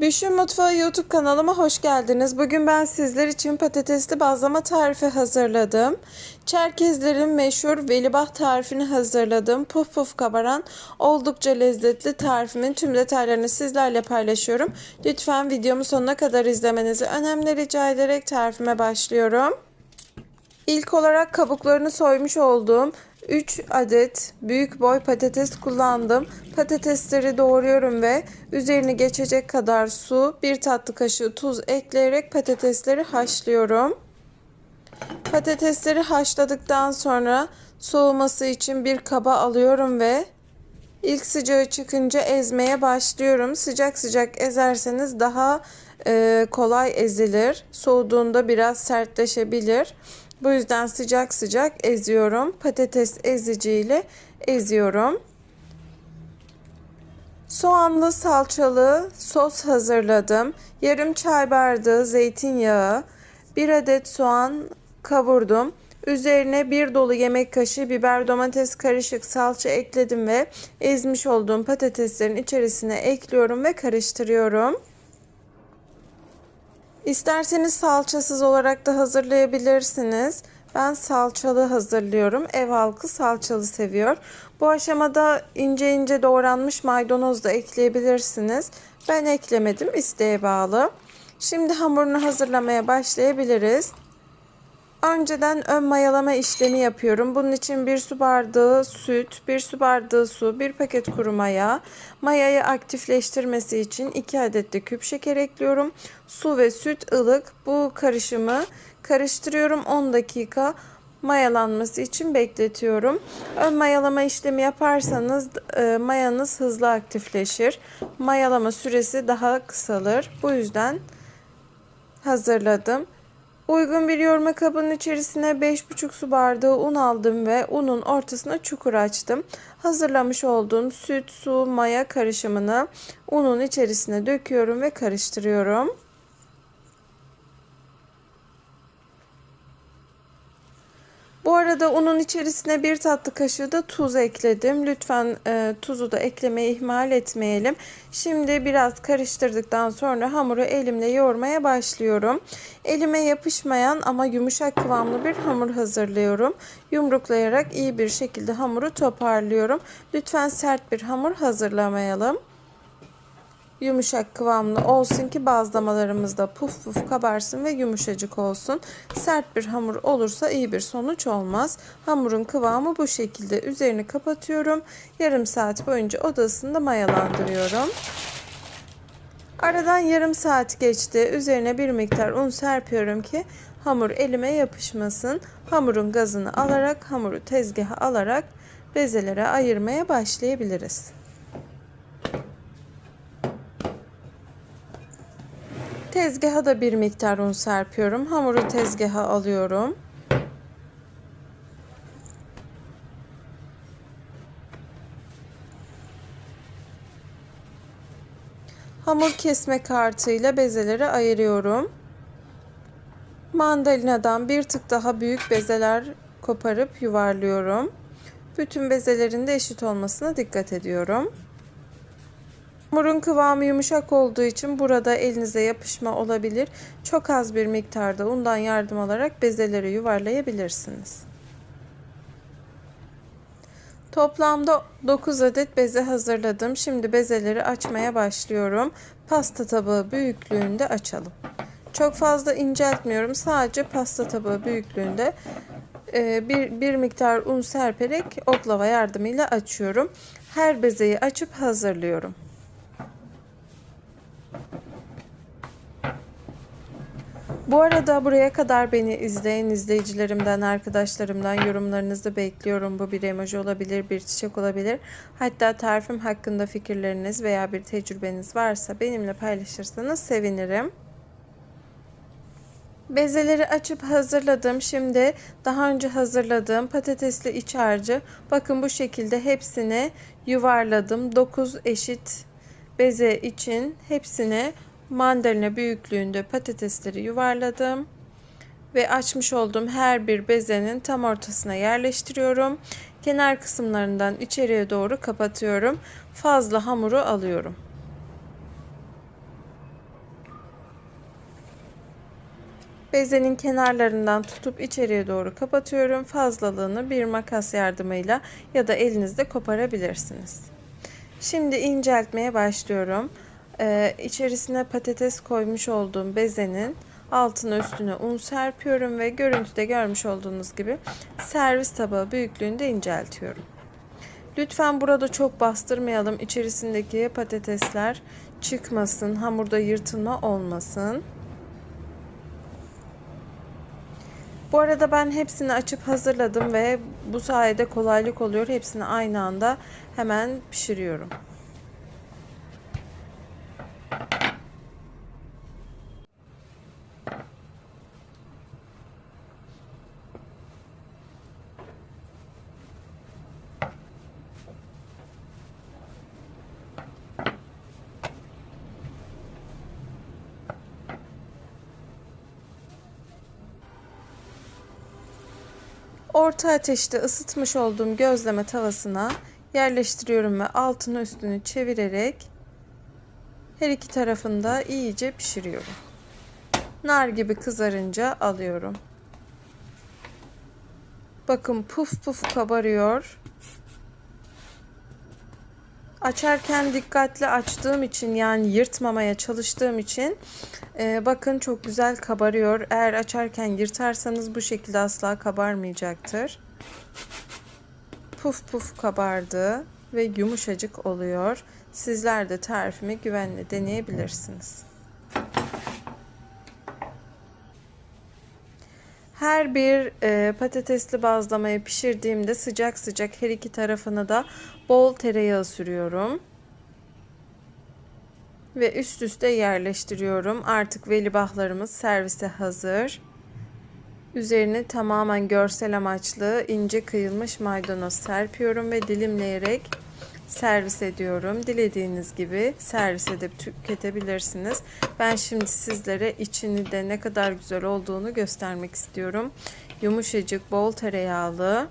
Büşün Mutfağı YouTube kanalıma hoş geldiniz. Bugün ben sizler için patatesli bazlama tarifi hazırladım. Çerkezlerin meşhur velibah tarifini hazırladım. Puf puf kabaran oldukça lezzetli tarifimin tüm detaylarını sizlerle paylaşıyorum. Lütfen videomu sonuna kadar izlemenizi önemli rica ederek tarifime başlıyorum. İlk olarak kabuklarını soymuş olduğum 3 adet büyük boy patates kullandım. Patatesleri doğruyorum ve üzerini geçecek kadar su, 1 tatlı kaşığı tuz ekleyerek patatesleri haşlıyorum. Patatesleri haşladıktan sonra soğuması için bir kaba alıyorum ve ilk sıcağı çıkınca ezmeye başlıyorum. Sıcak sıcak ezerseniz daha kolay ezilir. Soğuduğunda biraz sertleşebilir. Bu yüzden sıcak sıcak eziyorum. Patates eziciyle eziyorum. Soğanlı salçalı sos hazırladım. Yarım çay bardağı zeytinyağı, bir adet soğan kavurdum. Üzerine bir dolu yemek kaşığı biber domates karışık salça ekledim ve ezmiş olduğum patateslerin içerisine ekliyorum ve karıştırıyorum. İsterseniz salçasız olarak da hazırlayabilirsiniz. Ben salçalı hazırlıyorum. Ev halkı salçalı seviyor. Bu aşamada ince ince doğranmış maydanoz da ekleyebilirsiniz. Ben eklemedim. isteğe bağlı. Şimdi hamurunu hazırlamaya başlayabiliriz. Önceden ön mayalama işlemi yapıyorum. Bunun için bir su bardağı süt, bir su bardağı su, bir paket kuru maya. Mayayı aktifleştirmesi için 2 adet de küp şeker ekliyorum. Su ve süt ılık. Bu karışımı karıştırıyorum 10 dakika mayalanması için bekletiyorum. Ön mayalama işlemi yaparsanız e, mayanız hızlı aktifleşir. Mayalama süresi daha kısalır. Bu yüzden hazırladım. Uygun bir yoğurma kabının içerisine 5,5 su bardağı un aldım ve unun ortasına çukur açtım. Hazırlamış olduğum süt, su, maya karışımını unun içerisine döküyorum ve karıştırıyorum. Arada unun içerisine bir tatlı kaşığı da tuz ekledim. Lütfen e, tuzu da eklemeyi ihmal etmeyelim. Şimdi biraz karıştırdıktan sonra hamuru elimle yoğurmaya başlıyorum. Elime yapışmayan ama yumuşak kıvamlı bir hamur hazırlıyorum. Yumruklayarak iyi bir şekilde hamuru toparlıyorum. Lütfen sert bir hamur hazırlamayalım yumuşak kıvamlı olsun ki bazlamalarımız da puf puf kabarsın ve yumuşacık olsun. Sert bir hamur olursa iyi bir sonuç olmaz. Hamurun kıvamı bu şekilde. Üzerini kapatıyorum. Yarım saat boyunca odasında mayalandırıyorum. Aradan yarım saat geçti. Üzerine bir miktar un serpiyorum ki hamur elime yapışmasın. Hamurun gazını alarak, hamuru tezgaha alarak bezelere ayırmaya başlayabiliriz. Tezgaha da bir miktar un serpiyorum. Hamuru tezgaha alıyorum. Hamur kesme kartıyla bezeleri ayırıyorum. Mandalinadan bir tık daha büyük bezeler koparıp yuvarlıyorum. Bütün bezelerin de eşit olmasına dikkat ediyorum. Hamurun kıvamı yumuşak olduğu için burada elinize yapışma olabilir. Çok az bir miktarda undan yardım alarak bezeleri yuvarlayabilirsiniz. Toplamda 9 adet beze hazırladım. Şimdi bezeleri açmaya başlıyorum. Pasta tabağı büyüklüğünde açalım. Çok fazla inceltmiyorum. Sadece pasta tabağı büyüklüğünde e, bir, bir miktar un serperek oklava yardımıyla açıyorum. Her bezeyi açıp hazırlıyorum. Bu arada buraya kadar beni izleyen izleyicilerimden, arkadaşlarımdan yorumlarınızı bekliyorum. Bu bir emoji olabilir, bir çiçek olabilir. Hatta tarifim hakkında fikirleriniz veya bir tecrübeniz varsa benimle paylaşırsanız sevinirim. Bezeleri açıp hazırladım. Şimdi daha önce hazırladığım patatesli iç harcı. Bakın bu şekilde hepsini yuvarladım. 9 eşit beze için hepsini mandalina büyüklüğünde patatesleri yuvarladım ve açmış olduğum her bir bezenin tam ortasına yerleştiriyorum. Kenar kısımlarından içeriye doğru kapatıyorum. Fazla hamuru alıyorum. Bezenin kenarlarından tutup içeriye doğru kapatıyorum. Fazlalığını bir makas yardımıyla ya da elinizde koparabilirsiniz. Şimdi inceltmeye başlıyorum. Ee, içerisine patates koymuş olduğum bezenin altına üstüne un serpiyorum ve görüntüde görmüş olduğunuz gibi servis tabağı büyüklüğünde inceltiyorum. Lütfen burada çok bastırmayalım. İçerisindeki patatesler çıkmasın, hamurda yırtılma olmasın. Bu arada ben hepsini açıp hazırladım ve bu sayede kolaylık oluyor. Hepsini aynı anda hemen pişiriyorum. Orta ateşte ısıtmış olduğum gözleme tavasına yerleştiriyorum ve altını üstünü çevirerek her iki tarafında iyice pişiriyorum. Nar gibi kızarınca alıyorum. Bakın puf puf kabarıyor. Açarken dikkatli açtığım için yani yırtmamaya çalıştığım için e, bakın çok güzel kabarıyor. Eğer açarken yırtarsanız bu şekilde asla kabarmayacaktır. Puf puf kabardı ve yumuşacık oluyor. Sizler de tarifimi güvenle deneyebilirsiniz. Her bir e, patatesli bazlamayı pişirdiğimde sıcak sıcak her iki tarafını da bol tereyağı sürüyorum. Ve üst üste yerleştiriyorum. Artık velibahlarımız servise hazır. Üzerine tamamen görsel amaçlı ince kıyılmış maydanoz serpiyorum ve dilimleyerek servis ediyorum. Dilediğiniz gibi servis edip tüketebilirsiniz. Ben şimdi sizlere içini de ne kadar güzel olduğunu göstermek istiyorum. Yumuşacık, bol tereyağlı,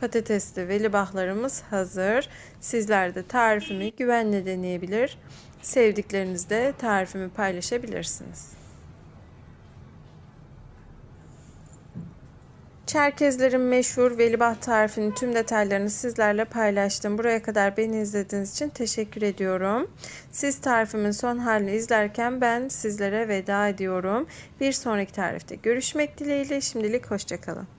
patatesli velibahlarımız hazır. Sizler de tarifimi güvenle deneyebilir. Sevdiklerinizle tarifimi paylaşabilirsiniz. Çerkezlerin meşhur velibah tarifinin tüm detaylarını sizlerle paylaştım. Buraya kadar beni izlediğiniz için teşekkür ediyorum. Siz tarifimin son halini izlerken ben sizlere veda ediyorum. Bir sonraki tarifte görüşmek dileğiyle şimdilik hoşçakalın.